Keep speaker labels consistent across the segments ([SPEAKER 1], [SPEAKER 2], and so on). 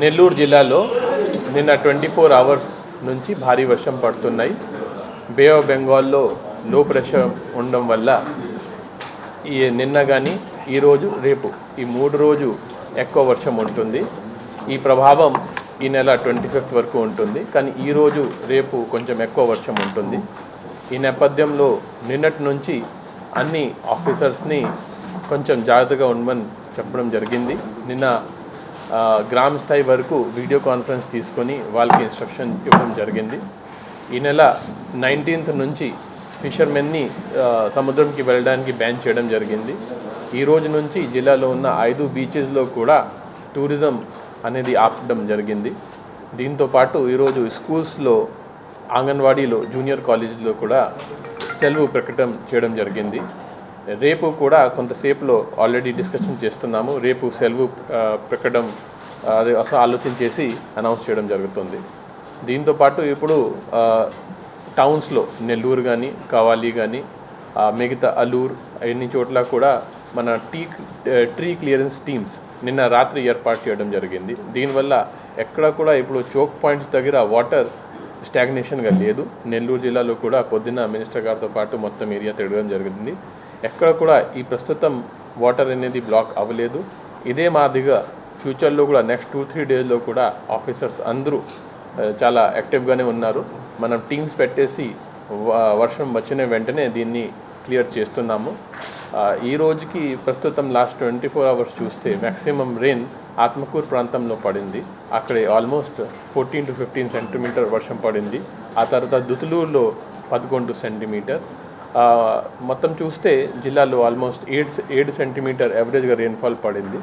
[SPEAKER 1] నెల్లూరు జిల్లాలో నిన్న twenty four hours నుంచి భారీ వర్షం పడుతున్నాయి. బే ఆఫ్ బెంగాల్లో లో ప్రెషర్ ఉండడం వల్ల ఈ నిన్న కానీ ఈరోజు రేపు ఈ మూడు రోజు ఎక్కువ వర్షం ఉంటుంది. ఈ ప్రభావం ఈ నెల ట్వంటీ ఫిఫ్త్ వరకు ఉంటుంది. కానీ ఈరోజు రేపు కొంచెం ఎక్కువ వర్షం ఉంటుంది. ఈ నేపథ్యంలో నిన్నటి నుంచి అన్ని ఆఫీసర్స్ని కొంచెం జాగ్రత్తగా ఉండమని చెప్పడం జరిగింది. నిన్న గ్రామ స్థాయి వరకు వీడియో కాన్ఫరెన్స్ తీసుకొని వాళ్ళకి ఇన్స్ట్రక్షన్ ఇవ్వడం జరిగింది. ఈ నెల నైన్టీన్త్ నుంచి ఫిషర్మెన్ని సముద్రంకి వెళ్ళడానికి బ్యాన్ చేయడం జరిగింది. ఈ రోజు నుంచి జిల్లాలో ఉన్న ఐదు బీచెస్లో కూడా టూరిజం అనేది ఆపడం జరిగింది. దీంతో పాటు ఈరోజు స్కూల్స్లో అంగన్వాడీలో జూనియర్ కాలేజీలో కూడా సెలవు ప్రకటన చేయడం జరిగింది. రేపు కూడా కొంతసేపులో ఆల్రెడీ డిస్కషన్ చేస్తున్నాము. రేపు సెలవు పెట్టడం ప్రకటన అది అసలు ఆలోచించేసి అనౌన్స్ చేయడం జరుగుతుంది. దీంతో పాటు ఇప్పుడు టౌన్స్లో నెల్లూరు కానీ కావాలి కానీ మిగతా అల్లూరు అన్ని చోట్ల కూడా మన టీ ట్రీ క్లియరెన్స్ టీమ్స్ నిన్న రాత్రి ఏర్పాటు చేయడం జరిగింది. దీనివల్ల ఎక్కడ కూడా ఇప్పుడు చోక్ పాయింట్స్ దగ్గర వాటర్ స్టాగ్నేషన్గా లేదు. నెల్లూరు జిల్లాలో కూడా పొద్దున్న మినిస్టర్ గారితో పాటు మొత్తం ఏరియా తిరగడం జరిగింది. ఎక్కడ కూడా ఈ ప్రస్తుతం వాటర్ అనేది బ్లాక్ అవ్వలేదు. ఇదే మాదిరిగా ఫ్యూచర్లో కూడా నెక్స్ట్ టూ త్రీ డేస్లో కూడా ఆఫీసర్స్ అందరూ చాలా యాక్టివ్గానే ఉన్నారు. మనం టీమ్స్ పెట్టేసి వ- వర్షం వచ్చిన వెంటనే దీన్ని క్లియర్ చేస్తున్నాము. ఈ రోజుకి ప్రస్తుతం లాస్ట్ ట్వంటీ ఫోర్ అవర్స్ చూస్తే మ్యాక్సిమం రెయిన్ ఆత్మకూరు ప్రాంతంలో పడింది. అక్కడ almost fourteen to fifteen centimetre వర్షం పడింది. ఆ తర్వాత దుతులూరులో పదకొండు సెంటీమీటర్ మొత్తం చూస్తే జిల్లాలో ఆల్మోస్ట్ ఎయిట్ ఏడు సెంటీమీటర్ యావరేజ్గా రెయిన్ఫాల్ పడింది.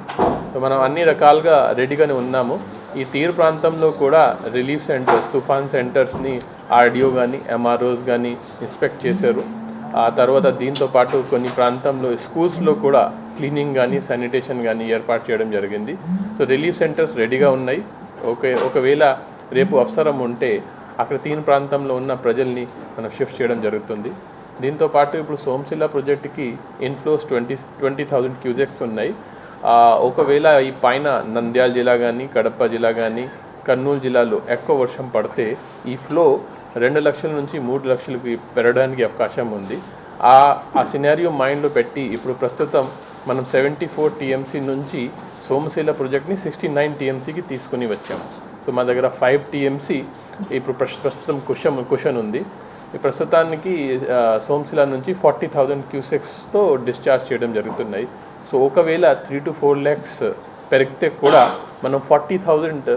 [SPEAKER 1] సో మనం అన్ని రకాలుగా రెడీగానే ఉన్నాము. ఈ తీర ప్రాంతంలో కూడా రిలీఫ్ సెంటర్స్ తుఫాన్ సెంటర్స్ని ఆర్డియో కానీ ఎంఆర్ఓస్ కానీ ఇన్స్పెక్ట్ చేశారు. ఆ తర్వాత దీంతో పాటు కొన్ని ప్రాంతంలో స్కూల్స్లో కూడా క్లీనింగ్ కానీ శానిటేషన్ కానీ ఏర్పాటు చేయడం జరిగింది. సో రిలీఫ్ సెంటర్స్ రెడీగా ఉన్నాయి. ఓకే ఒకవేళ రేపు అవసరం ఉంటే అక్కడ తీన్ ప్రాంతంలో ఉన్న ప్రజల్ని మనం షిఫ్ట్ చేయడం జరుగుతుంది. దీంతో పాటు ఇప్పుడు సోమశిల ప్రాజెక్టుకి inflows twenty twenty thousand cusecs ఉన్నాయి. ఒకవేళ ఈ పైన నంద్యాల జిల్లా కానీ కడప జిల్లా కానీ కర్నూలు జిల్లాలో ఎక్కువ వర్షం పడితే ఈ ఫ్లో రెండు లక్షల నుంచి మూడు లక్షలకి పెరగడానికి అవకాశం ఉంది. ఆ ఆ సినారియో మైండ్లో పెట్టి ఇప్పుడు ప్రస్తుతం మనం సెవెంటీ ఫోర్ టీఎంసీ నుంచి సోమశీల ప్రాజెక్ట్ని సిక్స్టీ నైన్ టీఎంసీకి తీసుకుని వచ్చాము సో మా దగ్గర ఫైవ్ టీఎంసీ ఇప్పుడు ప్రస్తుతం కుషన్ కుషన్ ఉంది. ప్రస్తుతానికి ఆ, సోమశిల నుంచి ఫార్టీ థౌజండ్ క్యూసెక్స్తో డిశ్చార్జ్ చేయడం జరుగుతున్నాయి. సో ఒకవేళ త్రీ టు ఫోర్ ల్యాక్స్ పెరిగితే కూడా మనం ఫార్టీ థౌజండ్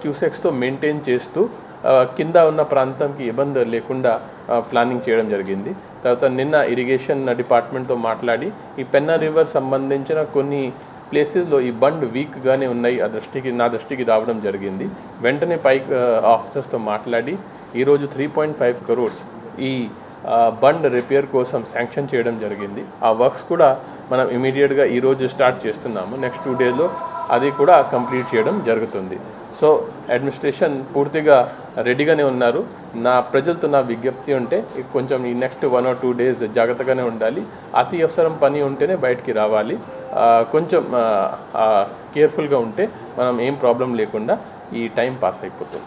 [SPEAKER 1] క్యూసెక్స్తో మెయింటైన్ చేస్తూ కింద ఉన్న ప్రాంతంకి ఇబ్బంది లేకుండా ప్లానింగ్ చేయడం జరిగింది. తర్వాత నిన్న ఇరిగేషన్ డిపార్ట్మెంట్తో మాట్లాడి ఈ పెన్నా రివర్ సంబంధించిన కొన్ని ప్లేసెస్లో ఈ బండ్ వీక్గానే ఉన్నాయి ఆ దృష్టికి నా దృష్టికి రావడం జరిగింది. వెంటనే పైక్ ఆఫీసర్స్తో మాట్లాడి ఈరోజు త్రీ పాయింట్ ఫైవ్ కరోడ్స్ ఈ బండ్ రిపేర్ కోసం శాంక్షన్ చేయడం జరిగింది. ఆ వర్క్స్ కూడా మనం ఇమీడియట్గా ఈరోజు స్టార్ట్ చేస్తున్నాము. నెక్స్ట్ టూ డేస్లో అది కూడా కంప్లీట్ చేయడం జరుగుతుంది. సో అడ్మినిస్ట్రేషన్ పూర్తిగా రెడీగానే ఉన్నారు. నా ప్రజలతో నా విజ్ఞప్తి ఉంటే కొంచెం ఈ next one or two days జాగ్రత్తగానే ఉండాలి. అతి అవసరం పని ఉంటేనే బయటికి రావాలి. కొంచెం కేర్ఫుల్గా ఉంటే మనం ఏం ప్రాబ్లం లేకుండా ఈ టైం పాస్ అయిపోతుంది.